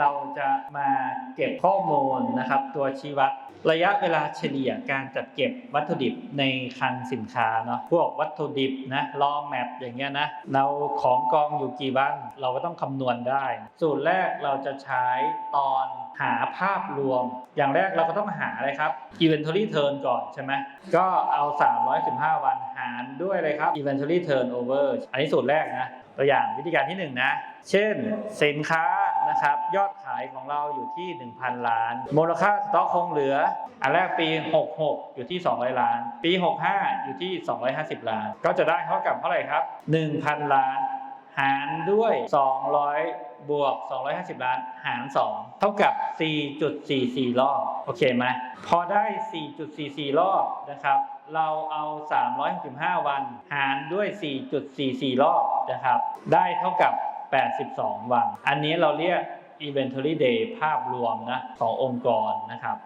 เราจะมาเก็บข้อมูลนะครับ ตัวชี้วัด ระยะเวลาเฉลี่ยการจัดเก็บวัตถุดิบในคลังสินค้าเนาะพวกวัตถุดิบนะรอแมปอย่างเงี้ยนะเราของกองอยู่กี่วันเราก็ต้องคำนวณได้ สูตรแรกเราจะใช้ตอนหาภาพรวม อย่างแรกเราก็ต้องหาอะไรครับ inventory turn ก่อนใช่ไหมก็เอา 315 วันหารด้วยเลยครับ inventory turnover อันนี้สูตรแรกนะ ตัวอย่างวิธีการที่1นะเช่นสินค้า นะครับ ยอดขายของเราอยู่ที่ 1,000 ล้าน มูลค่าสต็อกคงเหลือ อันแรกปี 66 อยู่ที่ 200 ล้าน ปี 65 อยู่ที่ 250 ล้าน ก็จะได้เท่ากับเท่าไหร่ครับ 1,000 ล้าน หารด้วย 200 บวก 250 ล้าน หาร 2 เท่ากับ 4.44 รอบ โอเคไหม พอได้ 4.44 รอบนะครับเราเอา 365 วัน หารด้วย 4.44 รอบนะครับ ได้เท่ากับ 82 วัน อันนี้เราเรียก inventory day ภาพรวมนะขององค์กรนะครับ